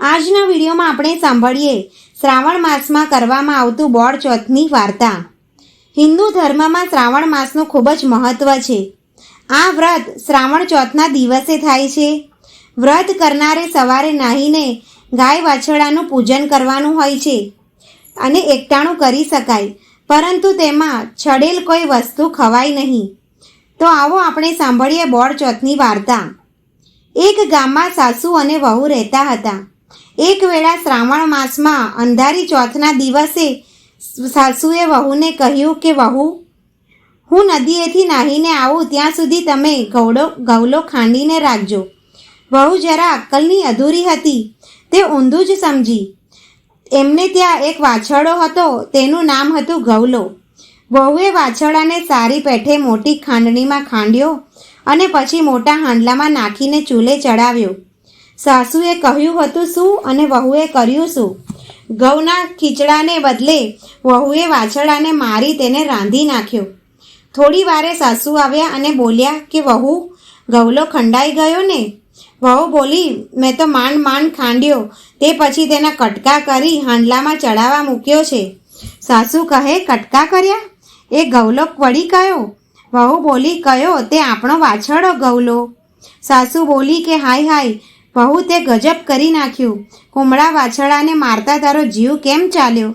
આજના વિડીયોમાં આપણે સાંભળીએ. શ્રાવણ માસમાં કરવામાં આવતું બોળ ચોથની વાર્તા. હિન્દુ ધર્મમાં શ્રાવણ માસનું ખૂબ જ મહત્ત્વ છે. આ વ્રત શ્રાવણ ચોથના દિવસે થાય છે. વ્રત કરનારે સવારે નાહીને ગાય વાછડાનું પૂજન કરવાનું હોય છે અને એકટાણું કરી શકાય, પરંતુ તેમાં છડેલ કોઈ વસ્તુ ખવાય નહીં. તો આવો આપણે સાંભળીએ બોળ ચોથની વાર્તા. એક ગામમાં સાસુ અને વહુ રહેતા હતા. એક વેળા શ્રાવણ માસમાં અંધારી ચોથના દિવસે સાસુએ વહુને કહ્યું કે, વહુ, હું નદીએથી નાહીને આવું, ત્યાં સુધી તમે ગૌડો ગવલો ખાંડીને રાખજો. વહુ જરા અક્કલની અધૂરી હતી, તે ઊંધું જ સમજી. એમને ત્યાં એક વાછરડો હતો, તેનું નામ હતું ગવલો વહુએ વાછરડાને સારી પેઠે મોટી ખાંડણીમાં ખાંડ્યો અને પછી મોટા હાંડલામાં નાખીને ચૂલે ચડાવ્યો. સાસુએ કહ્યું હતું શું અને વહુએ કર્યું શું? ઘઉંના ખીચડાને બદલે વહુએ વાછરડાને મારી તેને રાંધી નાખ્યો. થોડી વારે સાસુ આવ્યા અને બોલ્યા કે, વહુ ગવલો ખંડાઈ ગયો ને? વહુ બોલી, મેં તો માંડ માંડ ખાંડ્યો. તે પછી તેના કટકા કરી હાંડલામાં ચડાવવા મૂક્યો છે. સાસુ કહે, કટકા કર્યા? એ ગવલો વળી કયો? વહુ બોલી, કયો? તે આપણો વાછડો ગવલો સાસુ બોલી કે, હાય હાય વહુ તે ગજબ કરી નાખ્યું. કુમળા વાછડાને મારતા તારો જીવ કેમ ચાલ્યો?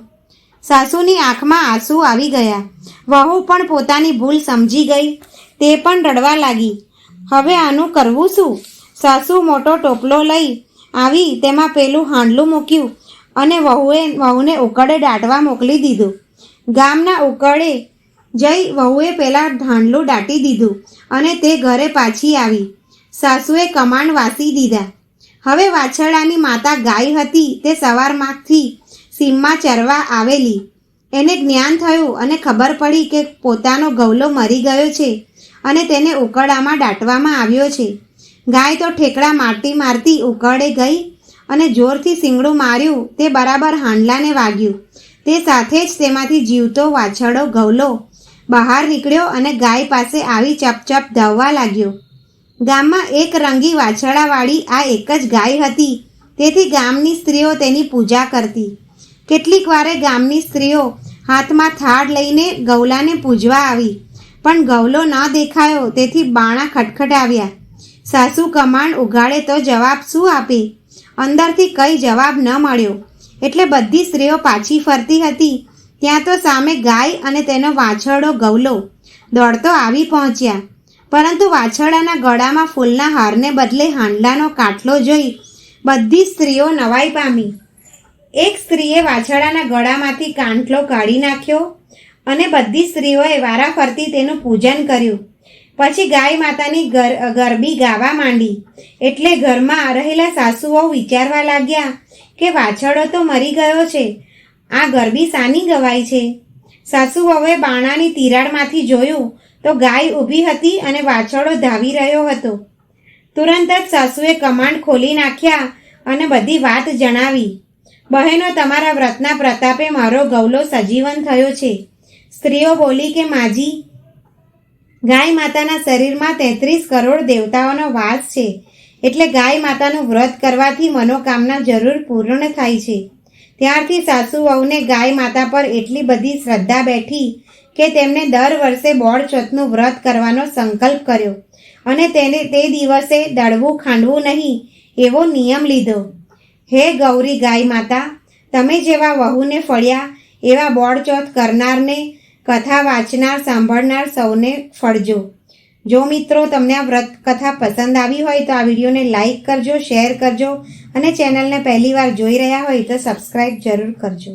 સાસુની આંખમાં આંસુ આવી ગયા. વહુ પણ પોતાની ભૂલ સમજી ગઈ. તે પણ રડવા લાગી. હવે આનું કરવું શું સાસુ મોટો ટોપલો લઈ આવી તેમાં પેલું હાંડલું મૂક્યું અને વહુએ, વહુને ઉકળે દાટવા મોકલી દીધું. ગામના ઉકળે જઈ વહુએ પેલા હાંડલું દાટી દીધું અને તે ઘરે પાછી આવી. સાસુએ કમાન્ડ વાસી દીધા. હવે વાછરડાની માતા ગાય હતી તે સવારમાંથી સીમમાં ચરવા આવેલી. એને જ્ઞાન થયું અને ખબર પડી કે પોતાનો ગવલો મરી ગયો છે અને તેને ઉકળામાં દાટવામાં આવ્યો છે. ગાય તો ઠેકડા મારતી મારતી ઉકળે ગઈ અને જોરથી શીંગડું માર્યું તે બરાબર હાંડલાને વાગ્યું. તે સાથે જ તેમાંથી જીવતો વાછરડો ગવલો બહાર નીકળ્યો અને ગાય પાસે આવી ચપચપ ધાવવા લાગ્યો. ગામમાં એક રંગી વાછરડાવાળી આ એક જ ગાય હતી. તેથી ગામની સ્ત્રીઓ તેની પૂજા કરતી. કેટલીક વારે ગામની સ્ત્રીઓ હાથમાં થાળ લઈને ગવલાને પૂજવા આવી. પણ ગવલો ન દેખાયો, તેથી બાણા ખટખટાવ્યા. સાસુ કમાણ ઉગાડે તો જવાબ શું આપે? અંદરથી કંઈ જવાબ ન મળ્યો. એટલે બધી સ્ત્રીઓ પાછી ફરતી હતી. ત્યાં તો સામે ગાય અને તેનો વાછરડો ગવલો દોડતો આવી પહોંચ્યા. પરંતુ વાછરડાના ગળામાં ફૂલના હારને બદલે હાંડલાનો કાટલો જોઈ બધી સ્ત્રીઓ નવાઈ પામી. એક સ્ત્રીએ વાછરડાના ગળામાંથી કાંઠલો કાઢી નાખ્યો અને બધી સ્ત્રીઓએ વારાફરતી તેનું પૂજન કર્યું. પછી ગાય માતાની ગર, ગરબી ગાવા માંડી. એટલે ઘરમાં રહેલા સાસુઓ વિચારવા લાગ્યા કે વાછરડો તો મરી ગયો છે. આ ગરબી સાની ગવાય છે? સાસુ હવે બાણાની તિરાડમાંથી જોયું તો ગાય ઊભી હતી અને વાછરડો ધાવી રહ્યો હતો. તુરંત જ સાસુએ કમાન્ડ ખોલી નાખ્યા અને બધી વાત જણાવી. બહેનો, તમારા વ્રતના પ્રતાપે મારો ગવલો સજીવન થયો છે. સ્ત્રીઓ બોલી કે, માજી, ગાય માતાના શરીરમાં તેત્રીસ કરોડ દેવતાઓનો વાસ છે. એટલે ગાય માતાનું વ્રત કરવાથી મનોકામના જરૂર પૂર્ણ થાય છે. ત્યારથી સાસુ વહુને ગાય માતા પર એટલી બધી શ્રદ્ધા બેઠી કે તેમણે દર વર્ષે બોળ વ્રત કરવાનો સંકલ્પ કર્યો અને તેને તે દિવસે દળવું ખાંડવું નહીં એવો નિયમ લીધો. હે ગૌરી ગાય માતા, તમે જેવા વહુને ફળ્યા એવા બોળચોથ કરનારને કથા વાંચનાર સાંભળનાર સૌને ફળજો. જો મિત્રો તમને આ વ્રત કથા પસંદ આવી હોય તો આ વિડીયોને લાઇક કરજો, શેર કરજો અને ચેનલને પહેલીવાર જોઈ રહ્યા હોય તો સબસ્ક્રાઈબ જરૂર કરજો.